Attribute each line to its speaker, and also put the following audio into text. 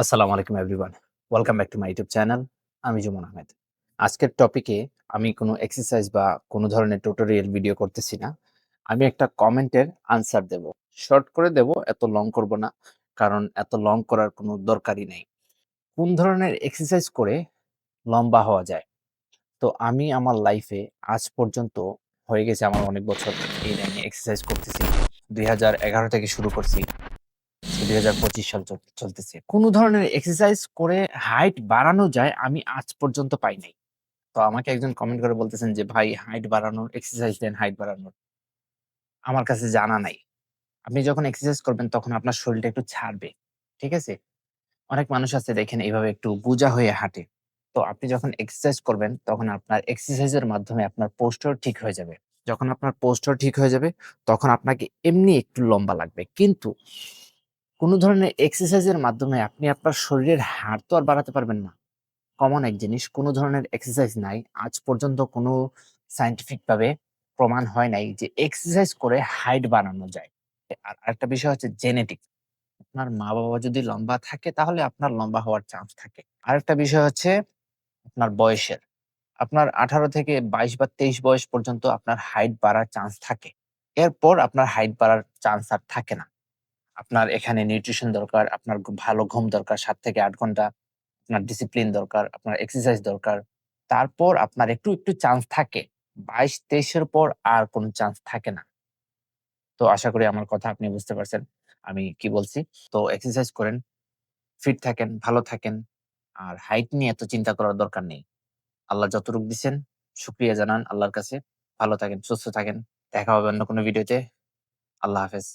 Speaker 1: আসসালামু আলাইকুম everyone welcome back to my YouTube channel আমি জুমন আহমেদ। আজকের টপিকে আমি কোনো এক্সারসাইজ বা কোনো ধরনের টিউটোরিয়াল ভিডিও করতেছি না। আমি একটা কমেন্টের আনসার দেব। শর্ট করে দেব, এত লং করব না, কারণ এত লং করার কোনো দরকারই নেই। কোন ধরনের এক্সারসাইজ করে লম্বা হওয়া যায়? তো আমি আমার লাইফে আজ পর্যন্ত হয়ে গেছে আমার অনেক বছর এই লাইনে এক্সারসাইজ করতেছি। দুই হাজার এগারো থেকে শুরু করছি। দুই হাজার পঁচিশ সাল চল- চলতেছে। কোন ধরনের এক্সারসাইজ করে হাইট বাড়ানো যায় আমি আজ পর্যন্ত পাই নাই। তো আমাকে একজন কমেন্ট করে বলতেছেন যে, ভাই হাইট বাড়ানোর এক্সারসাইজ দেন হাইট বাড়ানোর। আমার কাছে জানা নাই। আপনি যখন এক্সারসাইজ করবেন তখন আপনার শরীরটা একটু ছাড়বে, ঠিক আছে? অনেক মানুষ আছে দেখেন এইভাবে একটু বুজা হয়ে হাঁটে। তো আপনি যখন এক্সারসাইজ করবেন তখন আপনার এক্সারসাইজের মাধ্যমে আপনার পোস্টার ঠিক হয়ে যাবে। যখন আপনার পোস্টার ঠিক হয়ে যাবে তখন আপনাকে এমনি একটু লম্বা লাগবে। কিন্তু কোনো ধরনের এক্সারসাইজের মাধ্যমে আপনি আপনার শরীরের হাড় তো আর বাড়াতে পারবেন না। কমন এক জিনিস, কোনো ধরনের এক্সারসাইজ নাই। আজ পর্যন্ত কোনো সায়েন্টিফিক ভাবে প্রমাণ হয় নাই যে এক্সারসাইজ করে হাইট বাড়ানো যায়। আর আরেকটা বিষয় হচ্ছে জেনেটিক আপনার মা বাবা যদি লম্বা থাকে, তাহলে আপনার লম্বা হওয়ার চান্স থাকে। আরেকটা বিষয় হচ্ছে আপনার বয়সের। আপনার আঠারো থেকে বাইশ বা তেইশ বয়স পর্যন্ত আপনার হাইট বাড়ার চান্স থাকে। এরপর আপনার হাইট বাড়ার চান্স আর থাকে না। আপনার এখানে নিউট্রিশন দরকার, আপনার ভালো ঘুম দরকার সাত থেকে আট ঘণ্টা। আপনার ডিসিপ্লিন দরকার, আপনার এক্সারসাইজ দরকার। তারপর আপনার একটু, একটু চান্স থাকে। ২২-২৩ এর পর আর কোন চান্স থাকে না। তো আশা করি আমার কথা আপনি বুঝতে পারছেন আমি কি বলছি। তো এক্সারসাইজ করেন, ফিট থাকেন, ভালো থাকেন। আর হাইট নিয়ে এত চিন্তা করার দরকার নেই। আল্লাহ যতটুকু দিচ্ছেন শুকরিয়া জানান আল্লাহর কাছে। ভালো থাকেন, সুস্থ থাকেন। দেখা হবে অন্য কোনো ভিডিওতে। আল্লাহ হাফেজ।